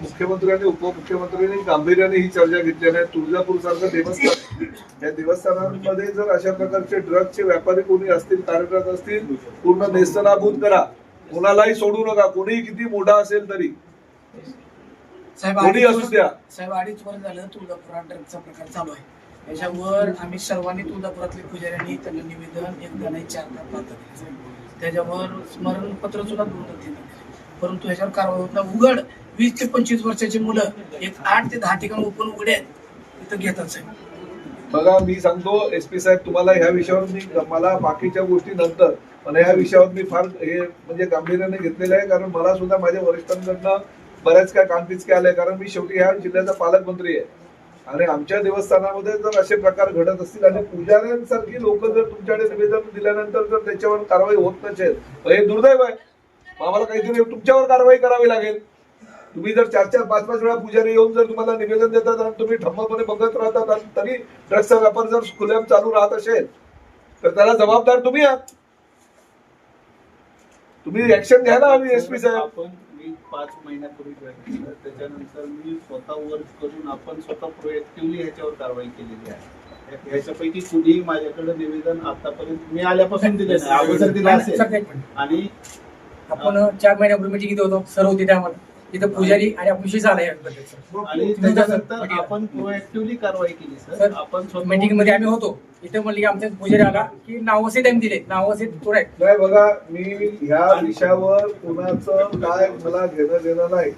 मुख्यमंत्री आणि उपमुख्यमंत्र्यांनी गांभीर्याने ही चर्चा घेतली आहे. तुळजापूर सारखं देवस्थान. या देवस्थानांमध्ये जर अशा प्रकारचे ड्रग्जचे व्यापारी कोणी असतील कार्यरत असतील पूर्ण नेस्तनाबूत करा. कोणालाही सोडू नका. कोणीही किती मोठा असेल तरी. साहेब कोणी अडीच असू द्या. साहेब अडीच वर्ष झालं तुळजापुरात ड्रगचा प्रकार चालू आहे. त्याच्यावर आम्ही सर्वांनी तुळजापुरातले पुजाऱ्यांनी त्यांना निवेदन एकदा नाही साहेब. त्याच्यावर स्मरणपत्र सुद्धा दोन दिले परंतु ह्याच्यावर कारवाई होत नाही. उघड वीस ते पंचवीस वर्षाची मुलं एक आठ ते दहा ठिकाण ओपन उघडे तिथं घेतात साहेब. बघा मी सांगतो एस पी साहेब तुम्हाला ह्या विषयावर मी मला बाकीच्या गोष्टी नंतर पण ह्या विषयावर मी फार हे म्हणजे गांभीर्याने घेतलेलं आहे कारण मला सुद्धा माझ्या वरिष्ठांकडनं बऱ्याच काय कानपिचके आले कारण मी शेवटी ह्या जिल्ह्याचा पालकमंत्री आहे. आणि आमच्या देवस्थानामध्ये जर असे प्रकार घडत असतील आणि पुजाऱ्यांसारखी लोक जर तुमच्याकडे निवेदन दिल्यानंतर जर त्याच्यावर कारवाई होत नसेल हे दुर्दैव आहे. मग आम्हाला काहीतरी तुमच्यावर कारवाई करावी लागेल. तुम्ही जर चार चार पाच पाच वेळा पुजारी येऊन जर तुम्हाला निवेदन देतात आणि तुम्ही ठम्मपणे बघत राहतात आणि तरी ड्रग्सचा व्यापार जर खुलेआम चालू राहत असेल तर त्याला जबाबदार तुम्ही आहात. तुम्ही ऍक्शन घ्या ना हवी एसपी साहेब. आपण मी पाच महिन्यापूर्वी जॉईन केलं त्याच्यानंतर मी स्वतः वर्क करून आपण स्वतः प्रोएक्टिव्हली ह्याच्यावर कारवाई केलेली आहे. ह्याच्यापैकी कुणीही माझ्याकडे निवेदन आतापर्यंत मी आल्यापासून दिले नाही अगोदर दिलं असेल. आणि आपण चार महिन्यापूर्वी मिटिंग इथे होतो सर होते त्यामध्ये तिथं पुजारी आणि आपण विषय झाला आणि त्याच्यानंतर आपण प्रोएक्टिव्हली कारवाई केली सर. सर, आपण स्वतः मीटिंगमध्ये आम्ही होतो. इथे म्हणले की आमच्या पुजारी आला की नावसे त्यांनी दिले. नावसे नाही बघा मी ह्या विषयावर कुणाचं काय मला घेणं देणं नाही.